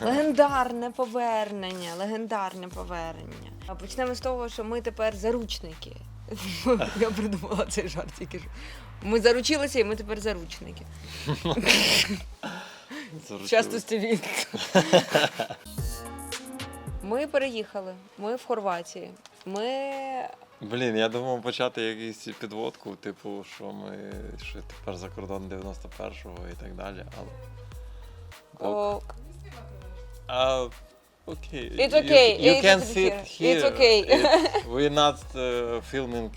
Легендарне повернення, легендарне повернення. А Почнемо з того, що ми тепер заручники. Я придумала цей жарт тільки що. Ми заручилися і ми тепер заручники. Частості він. Ми переїхали. Ми в Хорватії. Ми Блін, я думав почати якусь підводку, типу, що ми що тепер за кордон 91-го і так далі, але. О, А, окей. It's okay, You, it's can sit here. here. It's okay. It- we're not uh, filming.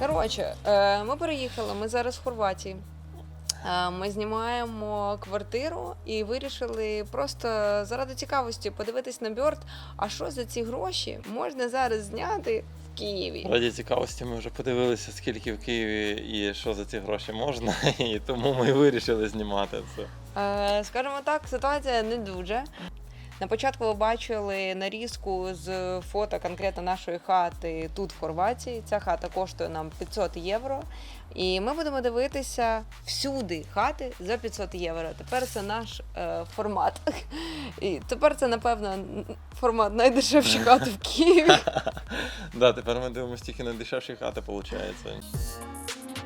Коротше, е, ми переїхали, ми зараз в Хорватії. Е, Ми знімаємо квартиру і вирішили просто заради цікавості подивитись на бьорд, а що за ці гроші можна зараз зняти в Києві. Раді цікавості ми вже подивилися, скільки в Києві і що за ці гроші можна, і тому ми вирішили знімати це. Е, Скажімо так, ситуація не дуже. На початку ви бачили нарізку з фото конкретно нашої хати тут в Хорватії. Ця хата коштує нам 500 євро. І ми будемо дивитися всюди хати за 500 євро. Тепер це наш е, формат. І тепер це, напевно, формат найдешевші хати в Києві. Да, тепер ми дивимося тільки на дешевші хати, виходить.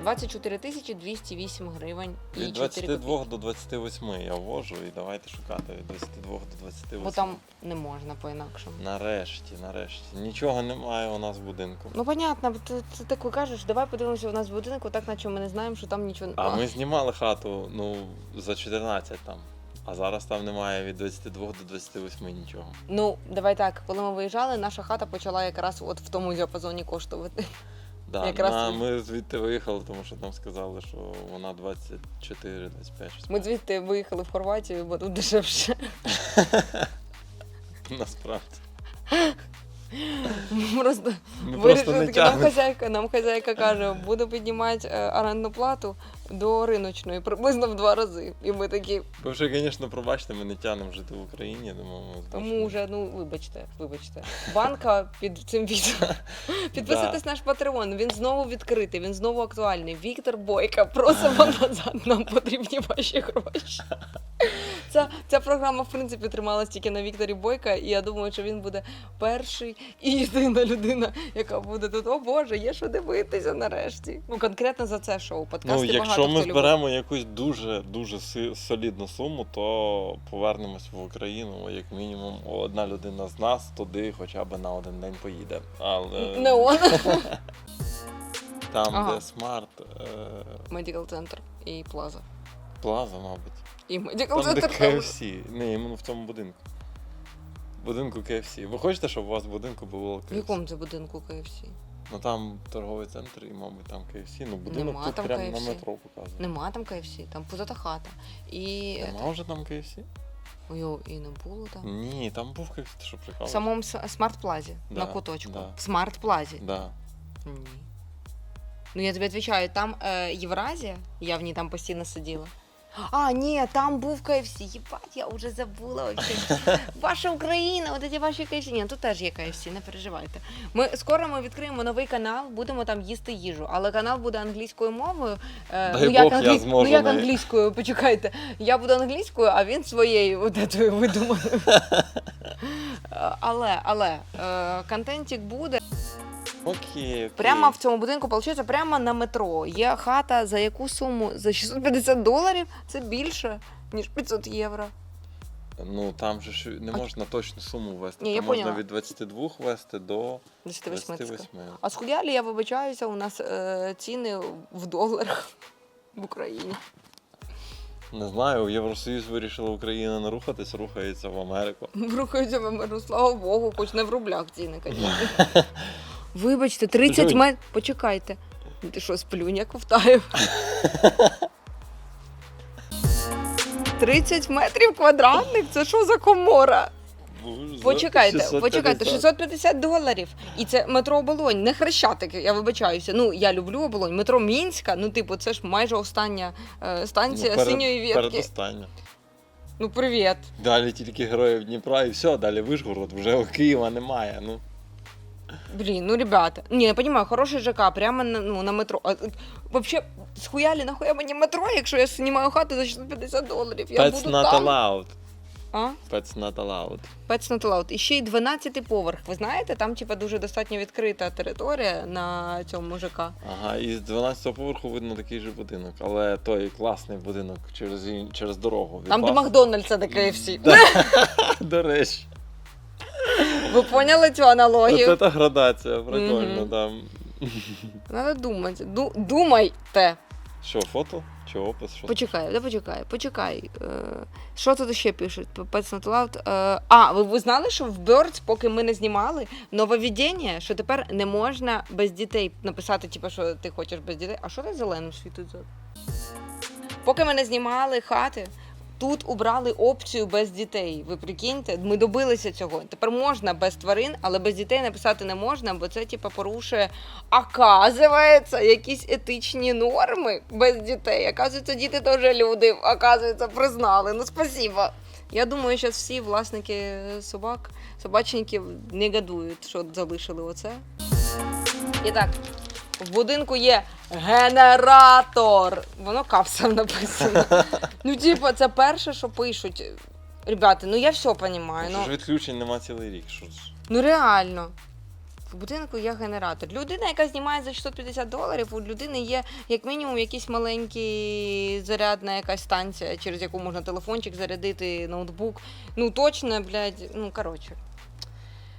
24 тисячі 208 гривень і Від 4 22 копійки. до 28 я ввожу і давайте шукати від 22 до 28. Бо там не можна по-інакшому. Нарешті, нарешті. Нічого немає у нас в будинку. Ну, понятно, бо ти, ти так кажеш, давай подивимося у нас в будинку, так наче ми не знаємо, що там нічого А ми знімали хату ну, за 14 там. А зараз там немає від 22 до 28 нічого. Ну, давай так, коли ми виїжджали, наша хата почала якраз от в тому діапазоні коштувати. Да, Якраз на, ми звідти виїхали, тому що нам сказали, що вона 24-25. Ми звідти виїхали в Хорватію, бо тут дешевше. Насправді. Просто Ми просто вирішили не нам тягнемо. хазяйка, нам хазяйка каже, буде піднімати е, орендну плату до риночної, приблизно в два рази. І ми такі, Ви вже, звісно, пробачте, ми не тягнемо жити в Україні, ми тому вже, ну вибачте, вибачте. Банка під цим відео. Підписуйтесь наш патреон. Він знову відкритий, він знову актуальний. Віктор Бойка, просимо назад. Нам потрібні ваші гроші. Ця, ця програма, в принципі, трималась тільки на Вікторі Бойка, і я думаю, що він буде перший і єдина людина, яка буде тут. О Боже, є що дивитися нарешті. Ну конкретно за це шоу. Подкасти Ну, якщо багато ми зберемо якусь дуже дуже солідну суму, то повернемось в Україну. Як мінімум, одна людина з нас туди хоча б на один день поїде. Але Не он. там, Ага. де смарт, е, Медикал центр і плаза. плаза, мабуть. І медикал Там, де центр. KFC. Не, іменно в цьому будинку. Будинку KFC. Ви хочете, щоб у вас в будинку було KFC? В якому це будинку КФС? Ну там торговий центр і, мабуть, там KFC. Ну, будинок Нема тут там прямо KFC. на метро показує. Нема там КФС, там позата хата. І. Нема вже там KFC? Ой, і не було там. Ні, там був KFC, ти що В прикалуєш? самому с- смарт-плазі, Да, на куточку. да. В смарт-плазі. Да. Ні. Ну я тобі відповідаю, там е, Євразія, я в ній там постійно сиділа. А, ні, там був КФС. Єбать, я вже забула вообще. Ваша Україна, от ці ваші КФС. Ні, тут теж є КФС, не переживайте. Ми скоро ми відкриємо новий канал, будемо там їсти їжу. Але канал буде англійською мовою. Е, Дай ну, як, Бог, я зможу ну як на- англійською, почекайте. Я буду англійською, а він своєю от етою видуманою. Е, Але, але е, контентик буде. Окей, окей. Прямо в цьому будинку, виходить, прямо на метро. Є хата за яку суму? За 650 доларів це більше, ніж 500 євро. Ну там же ж не можна точну суму ввести. Ні, Там я можна поняла. від 22 ввести до 28 28. А з хулялі, я вибачаюся, у нас е, ціни в доларах в Україні. Не знаю, Євросоюз вирішила Україна не рухатись, рухається в Америку. Рухаються в миру, слава Богу, хоч не в рублях ціни, звісно. Вибачте, 30 Плюнь. метрів. Почекайте. Ти що, сплюнь, як втаю? 30 метрів квадратних? Це що за комора? Почекайте, 650. почекайте, 650 доларів. І це метро Оболонь, не хрещатик, я вибачаюся. Ну, я люблю Оболонь. Метро Мінська, ну, типу, це ж майже остання е, станція Ну, перед- синьої ветки. Передостання. Ну, привіт. Далі тільки героїв Дніпра і все, далі Вишгород, вже Києва немає. Ну. Блін, ну ребята. Ні, я розумію, хороший ЖК, прямо на, ну, на метро. А, Вообще, схуяли нахуя мені метро, якщо я знімаю хату за 650 доларів. Я Pets буду not там. allowed. А? Pets not allowed. Pets not allowed. І ще й 12 поверх. Ви знаєте, там типа дуже достатньо відкрита територія на цьому ЖК. Ага, і з 12 поверху видно такий же будинок, але той класний будинок через, ін- через дорогу. від Там, де вас. Макдональдс, а де. Да. До речі. Ви поняли цю аналогію? Оце та градація, прикольно, там. Надо думати. Ду- думайте. Що, фото? Чи опис? Що? Почекай, да почекай, почекай. Е, Що тут ще пишуть? Pets not allowed. Е, А, ви, ви знали, що в Birds, поки ми не знімали, нововведення, що тепер не можна без дітей написати, типу, що ти хочеш без дітей. А що ти зеленим світить? за? Поки ми не знімали хати, тут убрали опцію без дітей. Ви прикиньте, ми добилися цього. Тепер можна без тварин, але без дітей написати не можна, бо це типу, порушує, оказується, якісь етичні норми без дітей. Оказується, діти теж люди, оказується, признали. Ну, спасибо. Я думаю, що всі власники собак, собачників негодують, що залишили оце. І так, в будинку є генератор. Воно капсом написано. Ну, типу, це перше, що пишуть. Ребята, ну я все розумію. Ну, ж відключень нема цілий рік. Що ж? ну реально. В будинку є генератор. Людина, яка знімає за 650 доларів, у людини є як мінімум якийсь маленький зарядна якась станція, через яку можна телефончик зарядити, ноутбук. Ну точно, блядь, ну коротше.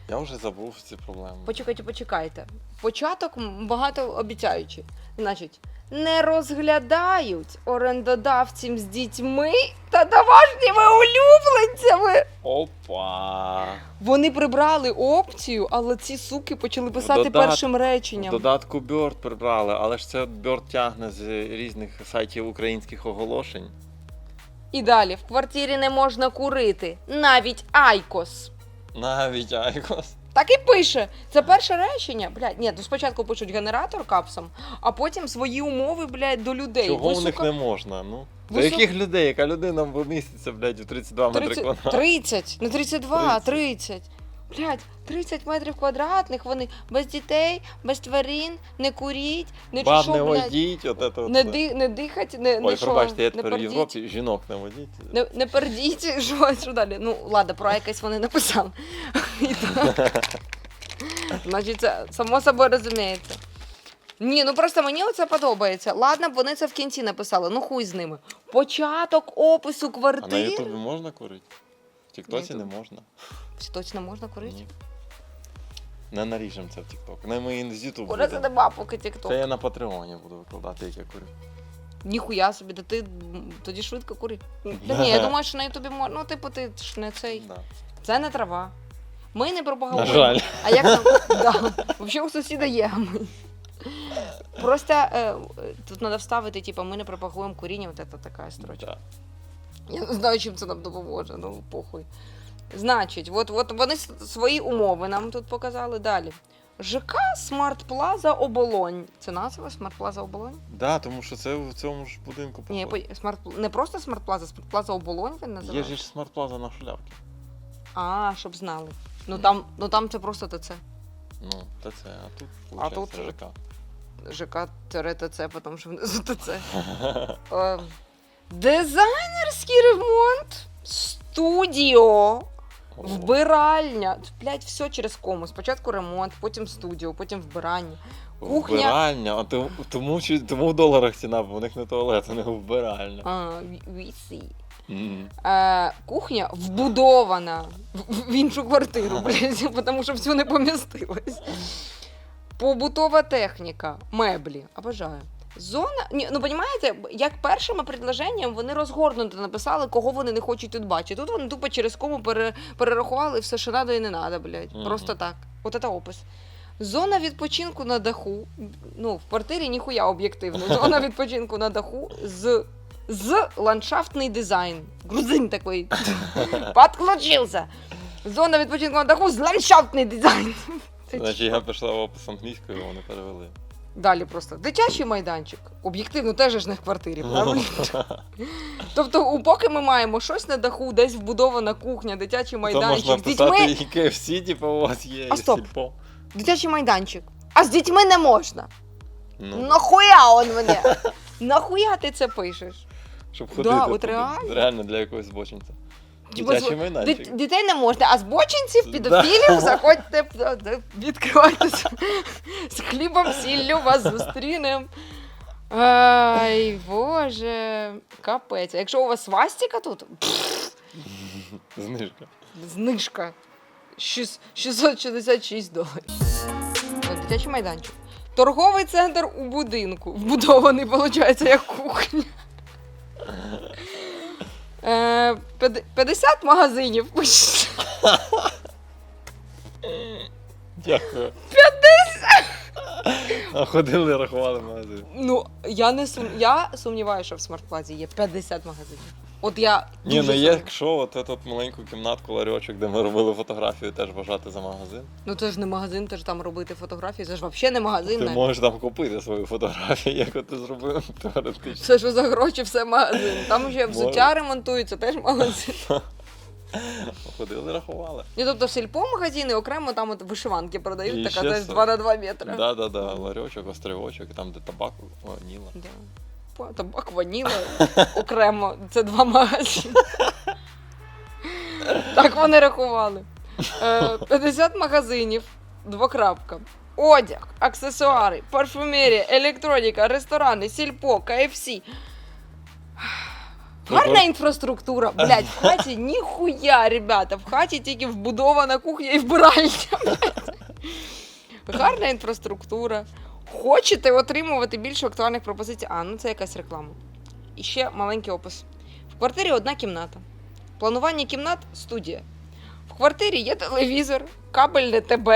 Я вже забув ці проблеми. Почекайте, почекайте. Початок багато обіцяючий. Значить, не розглядають орендодавців з дітьми та домашніми улюбленцями. Опа! Вони прибрали опцію, але ці суки почали писати додат- першим В реченням. додатку Bird прибрали, але ж це Bird тягне з різних сайтів українських оголошень. І далі в квартирі не можна курити, навіть айкос. Навіть Айкос. Так і пише. Це перше речення. Блядь, ні, ну спочатку пишуть генератор капсом, а потім свої умови, блядь, до людей. Чого в них не можна? Ну? До яких людей? Яка людина вміститься, блядь, у 32 метри 30, квадратних? 30, не 32, 30. 30. Блядь, 30 метрів квадратних, вони без дітей, без тварин, не куріть, не Баб не блядь, водіть, от это не, от. ди, не дихать, не, не Ой, що, пробачте, я не тепер в пердіть. Європі жінок не водіть. Не, не пердіть, що, що далі? Ну, ладно, про якось вони написали. І так. Значить, це само собою розуміється. Ні, ну просто мені оце подобається. Ладно б вони це в кінці написали, ну хуй з ними. Початок опису А на квартири. Ютубі можна курити? Тіктоці не можна. Точно можна курити? Ні. Не наріжемо це в Тікток. Не ми з Ютубу. Курити буде. нема поки тікток. Це я на Патреоні буду викладати, як я курю. Ніхуя собі, да ти м, тоді швидко кури. Та ні, я думаю, що на Ютубі можна. Ну, типу, ти ж не цей. Да. Це не трава. Ми не На пропагуємо. жаль. А як? Да. Взагалі у сусіда є. а ми. Просто е, тут треба вставити, типу, ми не пропагуємо куріння, от це така строчка. Да. Я не знаю, чим це нам допоможе, ну похуй. Значить, от, от вони свої умови нам тут показали далі. ЖК Смарт Плаза Оболонь. Це назва Смарт Плаза Оболонь? Да, тому що це в цьому ж будинку Ні, по- Смарт не просто Смарт Плаза, Смарт Плаза Оболонь він Є називається. ж смарт плаза на шулявці. А, щоб знали. Ну там, ну там це просто ТЦ. Ну, та це, а тут А виходить тут- ЖК. ЖК ТЦ, тому що внизу ТЦ. Е, Дизайнерський ремонт, студіо, вбиральня. Блять, все через кому. Спочатку ремонт, потім студіо, потім вбирання. кухня. Вбиральня, а тому, тому, що- тому в доларах ціна, бо у них не туалет, у них вбиральня. А, ві- вісі. Мгм. Е, кухня вбудована в, в іншу квартиру, блядь, тому що всю не помістилось. Побутова техніка, меблі. Обожаю. Зона. Ні, ну розумієте, як першими предложенням вони розгорнуто написали, кого вони не хочуть тут бачити. Тут вони тупо через кому пере, перерахували все, що треба і не треба, блядь. Мгм. Просто так. От це опис. Зона відпочинку на даху. Ну, в квартирі ніхуя об'єктивно. Зона відпочинку на даху з, з ландшафтний дизайн. Грузин такий. Подключився. Зона відпочинку на даху з ландшафтний дизайн. Значить, я пішла в опис англійською, вони перевели. Далі просто дитячий майданчик. Об'єктивно теж ж не в квартирі, правильно? Тобто, поки ми маємо щось на даху, десь вбудована кухня, дитячий майданчик з дітьми. і KFC, типу, у вас є, А стоп. сільпо. Дитячий майданчик. А з дітьми не можна. Ну, Нахуя он мене? Нахуя ти це пишеш? щоб Да, ходити. от реально. Реально для якогось збочинця. Дитячий з- Дітей не можна, а збочинців, підофілів, заходьте, д- д- відкривайтеся. З хлібом, сіллю вас зустрінем. Ай, боже, капець. А якщо у вас свастика тут, Знижка. знижка. Щас- 666 доларів. От, дитячий майданчик. Торговий центр у будинку. Вбудований, виходить, як кухня. Е, 50 магазинів. Дякую. 50! А ходили, рахували магазин. Ну, я не сум... я сумніваюся, що в смарт-плазі є 50 магазинів. От я. Ні, дуже ну є, сумнів- якщо от эту маленьку кімнатку, ларьочок, де ми робили фотографію, теж вважати за магазин. Ну це ж не магазин, це ж там робити фотографії, це ж взагалі не магазин. Ти навіть. можеш там купити свою фотографію, як от ти зробив теоретично. Все, що за гроші, все магазин. Там ще взуття ремонтується, теж магазин. Ходили, рахували. Ні, тобто сільпо магазини окремо там от вишиванки продають, І така ще теж 2 на 2 метри. Да, да, да, ларьочок, острівочок, там, де табак, о, ніла. Да. По- Табак ваніла окремо. Це два магазини. Так вони рахували. Е, 50 магазинів, двокрапка. Одяг, аксесуари, парфумерія, електроніка, ресторани, сільпо, КФС. Гарна інфраструктура, блядь, в хаті ніхуя, ребята, в хаті тільки вбудована кухня і вбиральня. блядь. Гарна інфраструктура. Хочете отримувати більше актуальних пропозицій? А, ну це якась реклама. І ще маленький опис. В квартирі одна кімната. Планування кімнат студія. В квартирі є телевізор, кабельне ТБ,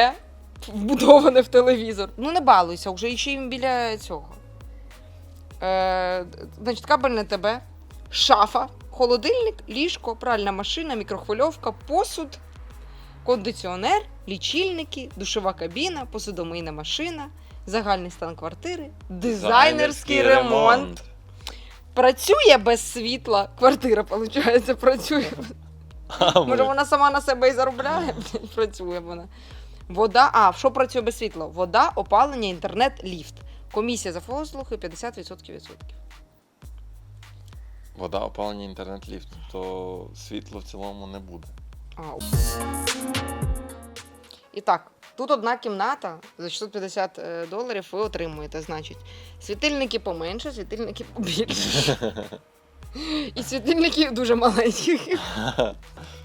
вбудоване в телевізор. Ну не балуйся, вже ще й біля цього. Е, значить, кабельне ТБ, шафа, холодильник, ліжко, пральна машина, мікрохвильовка, посуд, кондиціонер, лічильники, душова кабіна, посудомийна машина, загальний стан квартири, дизайнерський ремонт. Працює без світла. Квартира, виходить, працює. Може, вона сама на себе і заробляє? Працює вона. Вода. А, що працює без світла? Вода, опалення, інтернет, ліфт. Комісія за послуги 50% відсотків. Вода, опалення, інтернет, ліфт, то світла в цілому не буде. А. І так, тут одна кімната за 650 е, доларів ви отримуєте. Значить, світильники поменше, світильники побільше. І світильники дуже маленькі.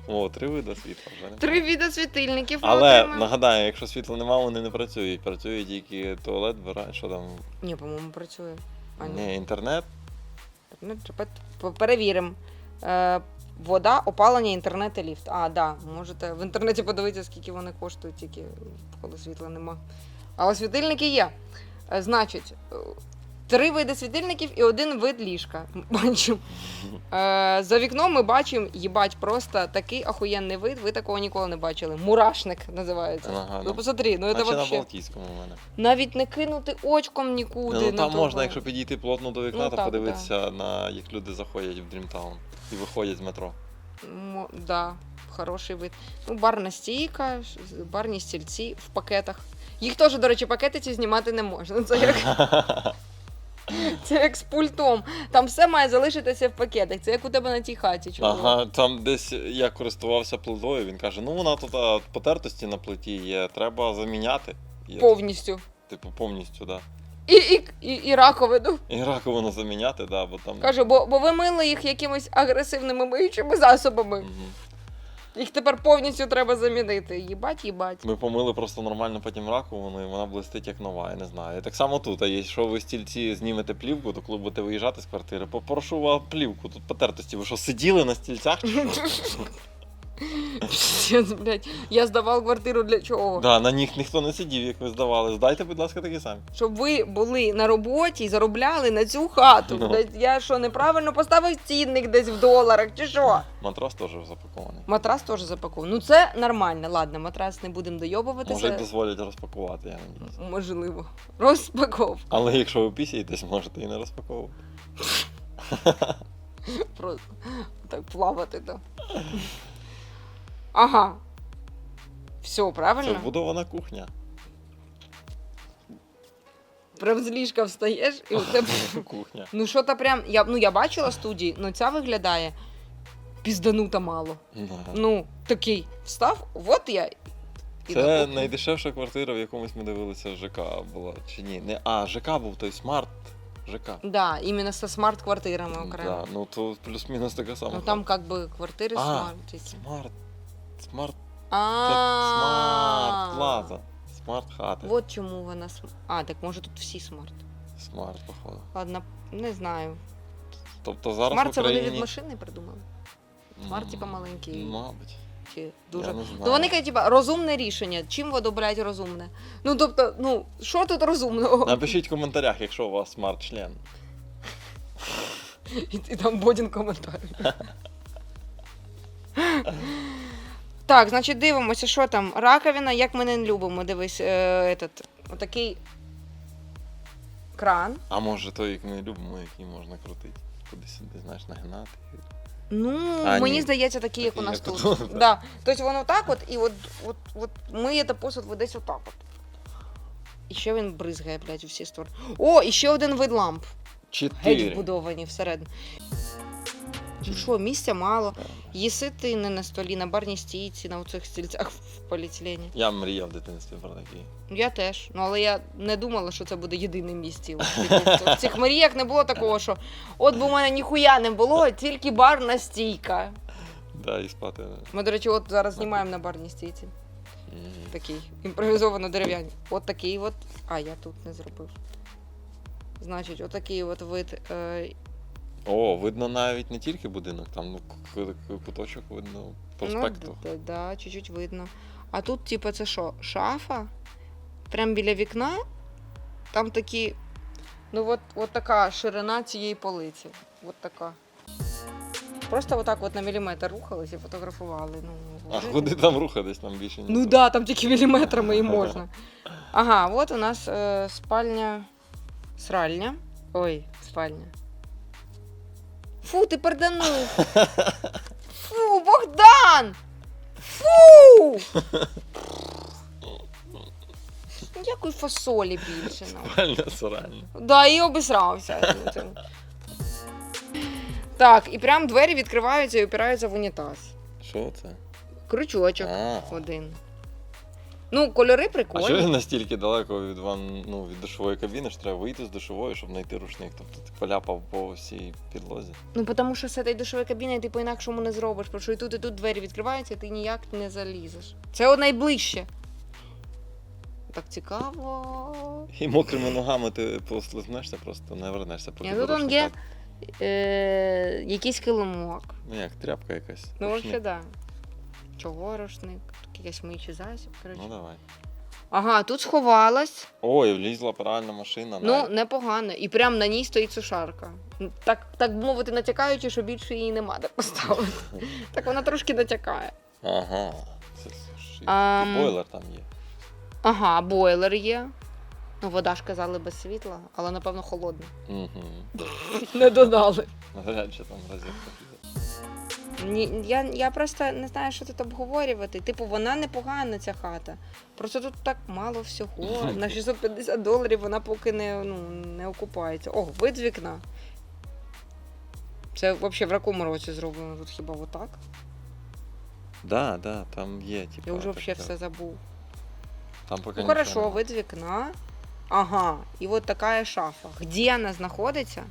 О, три види світла вже Три віда світильників. Але отримаєте. нагадаю, якщо світла немає, вони не працюють. Працює тільки туалет, вбирає, що там. Ні, по-моєму, працює. А, ні. Ні, інтернет. П- перевіримо. Вода, опалення, інтернет і ліфт. А, да, можете в інтернеті подивитися, скільки вони коштують, тільки коли світла нема. Але світильники є. Е, значить, е, три види світильників і один вид ліжка. Бачимо. Е, за вікном ми бачимо, їбать, просто такий охуєнний вид, ви такого ніколи не бачили. Мурашник називається. Ага, Ну ну, посмотри, ну це наче на. Балтійському у мене. Навіть не кинути очком нікуди. Ну, на там того. можна, якщо підійти плотно до вікна, Ну, то так, подивитися на як люди заходять в Дрімтаун і виходять з метро. Мо- да, хороший вид. Ну, барна стійка, барні стільці в пакетах. Їх теж, до речі, пакети ці знімати не можна. Це як, це як з пультом. Там все має залишитися в пакетах. Це як у тебе на тій хаті. чувак. Ага, там десь я користувався плитою, він каже: ну вона тут а, потертості на плиті є, треба заміняти. Я, Повністю. Типу, повністю, так. І, і, і, і раковину. І раковину заміняти, да, бо там. Кажу, бо, бо ви мили їх якимись агресивними миючими засобами. Мгм. Їх тепер повністю треба замінити. Їбать, їбать. Ми помили просто нормально потім раковину, і вона блистить як нова, я не знаю. І так само тут, а якщо ви стільці знімете плівку, то коли будете виїжджати з квартири, попрошу вас плівку. Тут потертості. Ви що, сиділи на стільцях? чи що? Пиздец, блядь. Я здавав квартиру для чого? Да, на них ніхто не сидів, як ви здавали. Здайте, будь ласка, такі самі. Щоб ви були на роботі і заробляли на цю хату. Ну. Блядь, Я що, неправильно поставив цінник десь в доларах, чи що? Матрас теж запакований. Матрас теж запакований. Ну це нормально. Ладно, матрас не будемо Може, й дозволять розпакувати, я надіюсь. Можливо. Розпаковка. Але якщо ви пісяєтесь, можете і не розпаковувати. Просто так плавати там. Ага. Все, правильно? Це вбудована кухня. прям з ліжка встаєш, і у тебе. Кухня. Ну що то прям. Я, ну я бачила студії, ну ця виглядає пізданута мало. Да. Ну, такий встав, от я. і на Це кухню. найдешевша квартира, в якомусь ми дивилися ЖК була. Чи ні? Не, а, ЖК був той смарт ЖК. Да, іменно зі смарт-квартирами окремо. Да, ну то плюс-мінус така сама. Ну там як би квартири А, смарт. Смарт. Смарт. А, Смарт Плаза. Смарт хати. От чому вона см- А, так може тут всі смарт. Смарт, походу. Ладно, не знаю. Тобто зараз Смарт в це вони Україні... від машини придумали. Смарт, типа, маленький. Мабуть. Чи дуже. Не знаю. Ну вони кажуть, типа, розумне рішення. Чим ви одобряють розумне? Ну тобто, ну, що тут розумного? Напишіть в коментарях, якщо у вас смарт-член. І, і там Бодін коментар. так, значить, дивимося, що там. Раковина, як ми не любимо. Дивись, е, этот, отакий кран. А може той, як ми любимо, який можна крутити. Куди-сюди, знаєш, нагинати. Ну, А, мені ні. здається, такий, як у нас як тут. тут, да. Тобто воно так от, і от, от, от миєте посуд ви десь отак от. І ще він бризгає, блядь, у всі сторони. О, і ще один вид ламп. Геть Чотири. вбудовані всередину. Ну що, місця мало. Їси ти не на столі, на барній стійці, на оцих стільцях в поліетилені. Я мріяв в дитинстві про такий. Я теж. Ну але я не думала, що це буде єдине місце. В цих мріях не було такого, що от би у мене ніхуя не було, тільки барна стійка. Да, і спати. Ми, до речі, от зараз знімаємо на барній стійці. Такий імпровізовано дерев'яний. От такий от. А, я тут не зробив. Значить, отакий от вид. Е, О, видно навіть не тільки будинок, там ну, куточок видно проспекту. Ну, да, да, чуть-чуть видно. А тут, типу, це що? Шафа? Прям біля вікна. Там такі. Ну, от, от така ширина цієї полиці. От така. Просто отак от на міліметр рухались і фотографували. Ну, А вже- куди там рухатись, там більше ні. Ну да, там тільки міліметрами і можна. Ага, от у нас е, спальня. Сральня. Ой, спальня. Фу, ти перданув. Фу, Богдан! Фу! Якої фасолі більше нам. Спальня соральня. Да, і обісрався. Так, і прям двері відкриваються і опираються в унітаз. Що це? Крючочок А, один. Ну, кольори а що він настільки далеко від ван, ну, від душової кабіни, що треба вийти з душової, щоб знайти рушник. Тобто ти поляпав по всій підлозі. Ну, тому що з цієї душової кабіни ти по-інакшому не зробиш, тому що і тут, і тут двері відкриваються, і ти ніяк не залізеш. Це от найближче. Так цікаво. І мокрими ногами ти послизнешся, просто не вернешся проти тут он є е, якийсь килимок. Ну як, тряпка якась. Ну, взагалі, так. Да. Чого рушник? Тут якийсь миючий засіб, коротше. Ну давай. Ага, тут сховалась. Ой, влізла пральна машина. Ну, навіть. непогано. І прямо на ній стоїть сушарка. Так, так мовити, натякаючи, що більше її нема де поставити. Так вона трошки натякає. Ага. Це слушай. Ам. І бойлер там є. Ага, бойлер є. Ну, вода ж казали без світла, але напевно холодна. Угу. Не додали. Навряд чи там розетка. Ні, я, я просто не знаю, що тут обговорювати. Типу, вона непогана, ця хата. Просто тут так мало всього. На 650 доларів вона поки не, ну, не окупається. О, вид з вікна. Це взагалі в якому році зроблено тут хіба отак? Да, да, там є, типа. Я вже взагалі все забув. Там поки Ну хорошо, нема. вид з вікна. Ага, і от така шафа. Де вона знаходиться?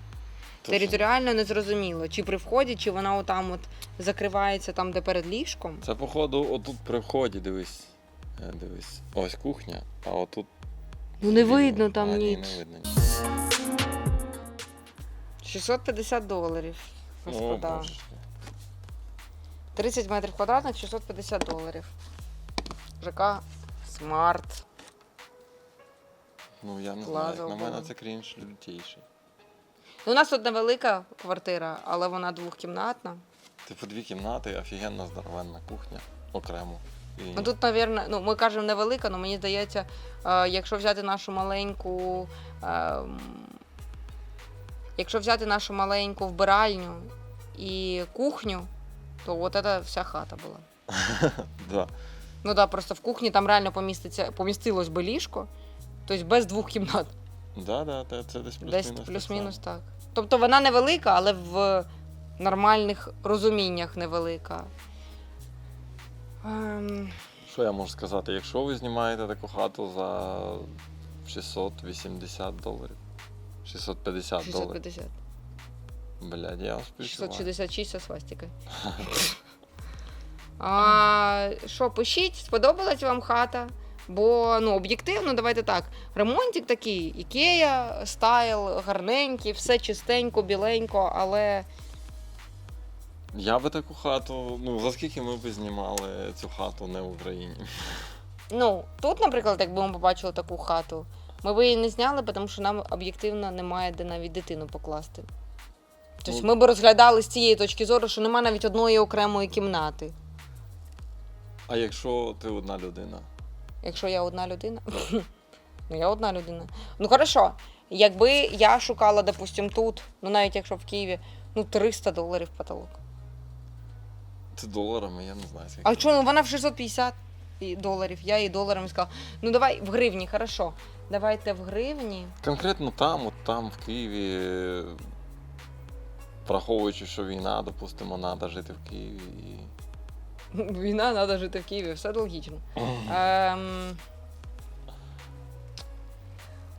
Територіально не зрозуміло, чи при вході, чи вона отам от закривається там, де перед ліжком. Це, походу, отут при вході, дивись. Е, Дивись. Ось кухня, а отут. Ну не видно там а, ні, ніч. не видно. 650 доларів. О, Господа. боже. 30 метрів квадратних, 650 доларів. ЖК Смарт. Ну я не знаю, як на мене це крінж лютіший. Ну, у нас тут невелика квартира, але вона двохкімнатна. Типу дві кімнати, офігенна здоровенна кухня окремо. І... Ну тут, навірно, ну ми кажемо невелика, але мені здається, е, якщо взяти нашу маленьку. Е, якщо взяти нашу маленьку вбиральню і кухню, то от це вся хата була. да. Ну так, да, просто в кухні там реально поміститься, помістилось би ліжко, тобто без двох кімнат. Да, да, це, це десь Десь плюс-мінус. плюс-мінус так. так. Тобто вона невелика, але в нормальних розуміннях невелика. Ем. Що я можу сказати? Якщо ви знімаєте таку хату за 680 доларів. 650 доларів. 650. Блядь, я вам співчуваю. 666 со свастикою. А, що, пишіть, сподобалась вам хата? Бо ну, об'єктивно, давайте так. Ремонтик такий, ікея, стайл, гарненький, все чистенько, біленько, але Я би таку хату, ну за скільки ми б знімали цю хату не в Україні. ну, тут, наприклад, якби ми побачили таку хату, ми б її не зняли, тому що нам об'єктивно немає де навіть дитину покласти. Тобто Ну- ми б розглядали з цієї точки зору, що немає навіть одної окремої кімнати. А якщо ти одна людина? Якщо я одна людина. ну, я одна людина. Ну, хорошо. Якби я шукала, допустим, тут, ну навіть якщо в Києві, ну 300 доларів потолок. Доларами, я не знаю. скільки. А що, ну вона в 650 і- доларів. Я їй доларами сказала. Ну давай в гривні, хорошо. Давайте в гривні. Конкретно там, от там, в Києві, е, враховуючи, що війна, допустимо, треба жити в Києві. І... Війна, треба жити в Києві, все логічно. Ем...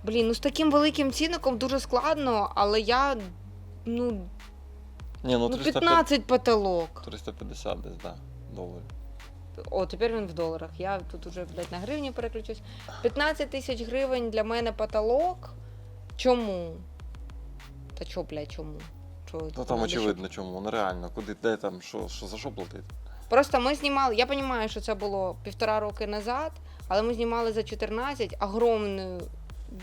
Блін, ну з таким великим цінником дуже складно, але я. Ну, Ні, ну ну 300, 15 потолок. 350 десь, да, доларів. О, тепер він в доларах. Я тут уже, блядь, на гривні переключусь. 15 тисяч гривень для мене потолок. Чому? Та чо, блядь, чому? Чо, Ну там надо, очевидно чому, ну реально, куди, де там, що, що за що платити? Просто ми знімали, я розумію, що це було півтора роки назад, але ми знімали за 14 огромну,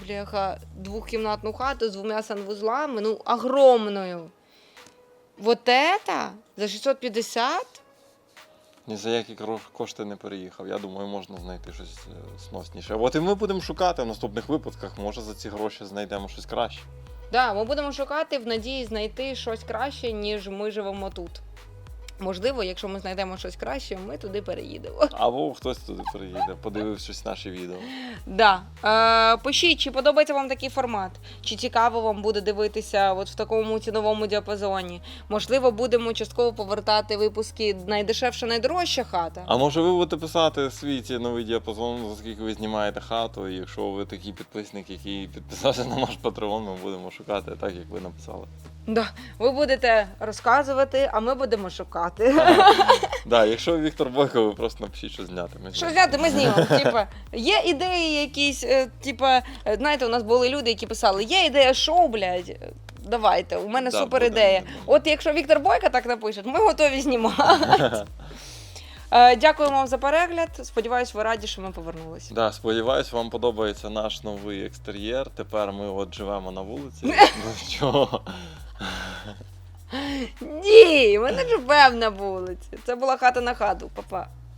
бляха, двохкімнатну хату з двома санвузлами, ну, огромною. Вот это за 650? Ні за які кро- кошти не переїхав. Я думаю, можна знайти щось е, сносніше. От і ми будемо шукати в наступних випусках, може за ці гроші знайдемо щось краще. Да, ми будемо шукати в надії знайти щось краще, ніж ми живемо тут. Можливо, якщо ми знайдемо щось краще, ми туди переїдемо. Або хтось туди приїде, подивившись наші відео. Да. Е, пишіть, чи подобається вам такий формат, чи цікаво вам буде дивитися от в такому ціновому діапазоні. Можливо, будемо частково повертати випуски найдешевша, найдорожча хата. А може ви будете писати свій ціновий діапазон, за скільки ви знімаєте хату, і якщо ви такий підписник, який підписався на наш патреон, ми будемо шукати так, як ви написали. Да. Ви будете розказувати, а ми будемо шукати. Да, якщо Віктор Бойко, ви просто напишіть, що зняти. Ми Що зняти, ми знімемо. Типа, є ідеї якісь, е, типа, е, знаєте, у нас були люди, які писали, є ідея шоу, блядь. Давайте, у мене Да, супер буде, ідея. буде. От якщо Віктор Бойко так напише, ми готові знімати. Е, Дякуємо вам за перегляд. Сподіваюсь, ви раді, що ми повернулися. Да, сподіваюсь, вам подобається наш новий екстер'єр. Тепер ми от живемо на вулиці. Ну що? Ні, мене ж певна вулиця. Це була хата на хату, папа.